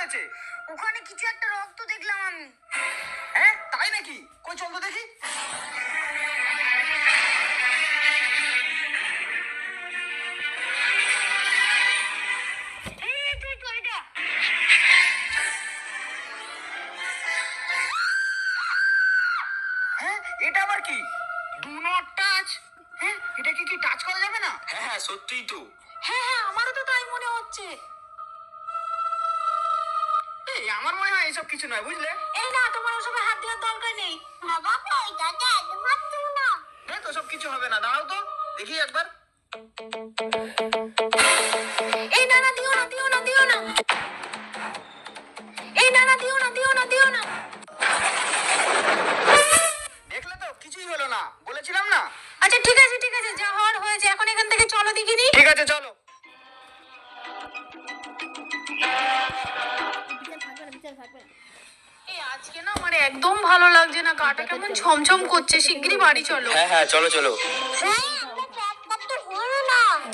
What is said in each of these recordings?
হয়েছে? ওখানে কিছু একটা রক্ত দেখলাম আমি। হ্যাঁ তাই নাকি? কই চল তো দেখি। হ্যাঁ, এটা। আবার কি? Do not touch. হ্যাঁ এটা কি কি টাচ করা যাবে না? হ্যাঁ, হ্যাঁ সত্যিই তো। হ্যাঁ হ্যাঁ আমারও তো তাই মনে হচ্ছে। আমার মনে হয় এসব কিছু নয় বুঝলে? এই না তোমার ওসবে হাত দেওয়ার দরকার নেই। বাবা ওইটাতে একবার না। হ্যাঁ তো সব কিছু হবে না দাঁড়াও তো দেখি একবার। এই না না দিও না দিও না দিও না। এই না না দিও না দিও না দিও না। দেখলে তো কিছুই হলো না বলেছিলাম না। আচ্ছা ঠিক আছে ঠিক আছে যা হওয়ার হয়েছে এখন এখান থেকে চলো দেখিনি। ঠিক আছে চলো। আজকে না আমার একদম ভালো লাগছে না গাটা কেমন ছমছম করছে শিগগিরই বাড়ি চলো। হ্যাঁ হ্যাঁ চলো চলো।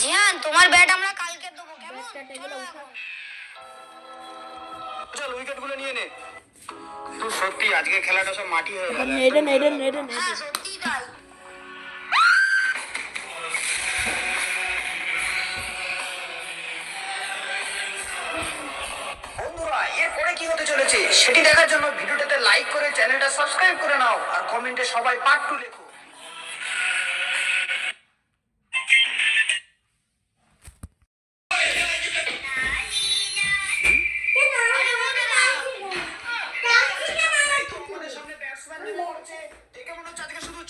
জিয়ান তোমার ব্যাট আমরা কালকে দেবো কেমন? চলো চল উইকেটগুলো নিয়ে নে। তুই সত্যি আজকে খেলাটা সব মাটি হয়ে গেল নেড়ে নেড়ে নেড়ে নেড়ে হ্যাঁ সত্যিই তাই। হতে চলেছে, সেটি দেখার জন্য ভিডিওটাতে লাইক করে চ্যানেলটা সাবস্ক্রাইব করে নাও আর কমেন্টে সবাই পার্ট টু লেখো।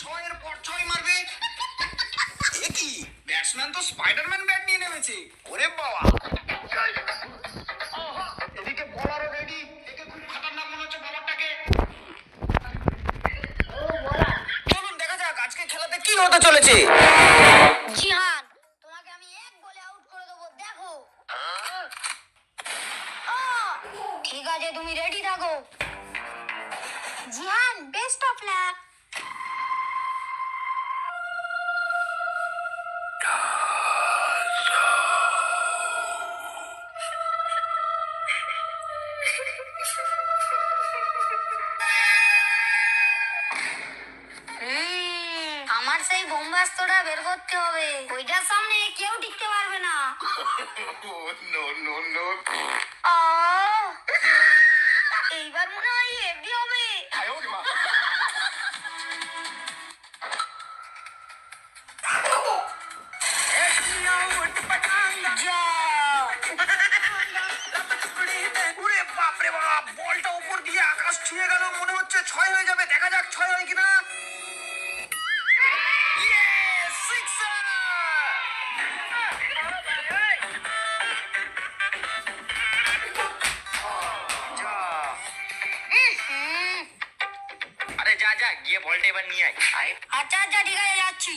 ছয়ের পর ছয় মারবে কি ব্যাটসম্যান তো স্পাইডারম্যান ব্যাট নিয়ে নেমেছে। হতে চলেছে। জিহান, তোমাকে আমি এক বলে আউট করে দেবো, দেখো। ঠিক আছে, তুমি রেডি জিহান বেস্ট অফ আমার সেই বোম্বাস্ত্রটা বের করতে হবে। ওইটার সামনে কেউ টিকতে পারবে না। নো নো নো এইবার মনে হয় হেভি হবে। গিয়ে বলটা এবার নিয়ে আয় আয় আচ্ছা আচ্ছা ঠিক আছে যাচ্ছি